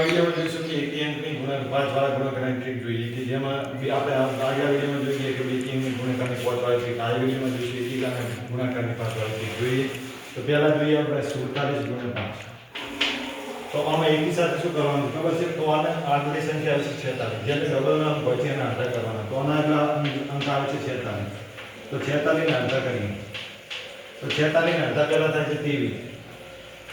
વિડીયોમાં જોઈશું કે એકી અંકની ગુણક પાંચ વાળા ગુણાકારની ટ્રીક જોઈએ કે જેમાં આપણે આગલા જોઈએ કે બે એકી અંકની ગુણાકારની પાંચ વાળી ટ્રીક આ વિડીયોમાં જોઈશું એકી અંકની ગુણાકારની પાંચ વાળી ટ્રીક જોઈએ. તો પહેલાં જોઈએ આપણે સુડતાલીસ ગુણ્યા તો આમાં એકી સાથે શું કરવાનું ખબર છે? તો આને આગલી સંખ્યા આવશે છેતાલીસ. જેને ડબલ અંક હોય છે એના અડધા કરવાના. તો આના આવે છે છેતાલીસ. તો છેતાલીસને અડધા કરીએ. તો છેતાલીસને અડધા પહેલા થાય છે ત્રેવીસ.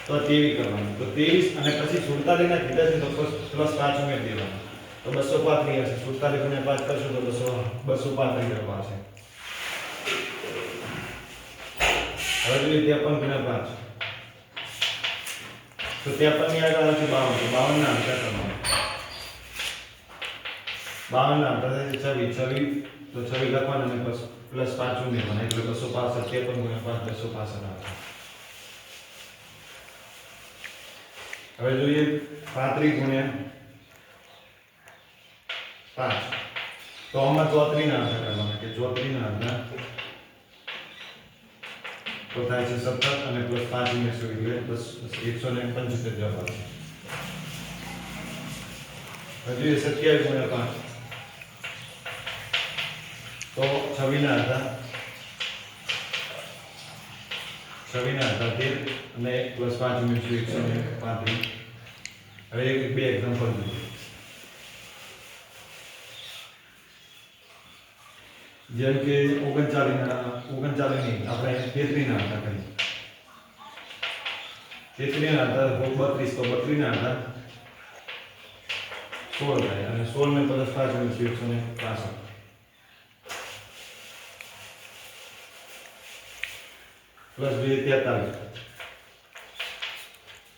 તો તેવી કરવાનું. તો ત્રેવીસ અને પછી સુડતાલીસના કીધા છે તો પ્લસ પાંચ ઉમેરી દેવાનું. તો બસો પાંત્રીસ હશે. સુડતાલીસ ગુણ્યા પાંચ કરશું તો બસો બસો પાંત્રીસ કરવા હશે. હવે જોઈએ ત્રેપન ગુણ્યા પાંચ. તો ત્રેપનની આગળ આવશે બાવન. તો બાવનના અંતર કરવાના બાવનના અંતર છે છવ્વીસ. છવ્વીસ, તો છવ્વીસ લખવાના અને પ્લસ પાંચ ઉમેરવાના. એટલે બસો પાસઠ, ત્રેપન ગુણ્યા પાંચ, બસો પાસઠ આવે હવે જોઈએ પાંત્રીસ ગુણ્યા પાંચ. તો આમાં ચોત્રીના આંકડા કરવાના કે ચોત્રીના આંકડા તો થાય છે સત્તર અને પ્લસ પાંચ ઉમેરશું એટલે બસ એકસો ને પંચોતેર જવાબ આવશે જોઈએ સત્યાવીસ ગુણ્યા પાંચ. તો છવ્વીના હતા. હતા તેર અને પ્લસ પાંચ ઉમેરશું એકસો ને પાંત્રીસ. હવે એક બે એક્ઝામ્પલ જોઈએ. જેમ કે ઓગણચાલીસના ઓગણચાલીસની આપણે તેત્રીના હતા કરીએ. તેત્રીના હતા બત્રીસ, તો બત્રીસના હતા સોળ થાય. અને સોળ ને પ્લસ પાંચ ઉમેરશું એકસો ને પાસઠ. પ્લસ બે તેતાલીસ.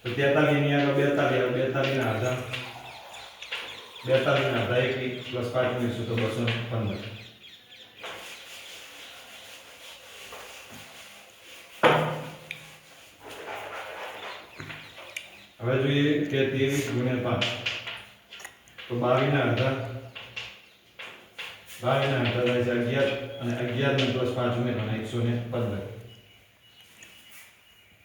તો તેતાલીસની આગળ બેતાલીસ બેતાલીસ ના આધા બેતાલીસ ના આધા એકવીસ પ્લસ પાંચ ઉમેરશું તો બસો પંદર. હવે જોઈએ કે ત્રેવીસ ગુણ્યા પાંચ. તો બાવીસ ના અડધા. બાવીસ ના અડધા થાય છે અગિયાર અને અગિયાર ને પ્લસ પાંચ ઉમેરવાના એકસો ને પંદર.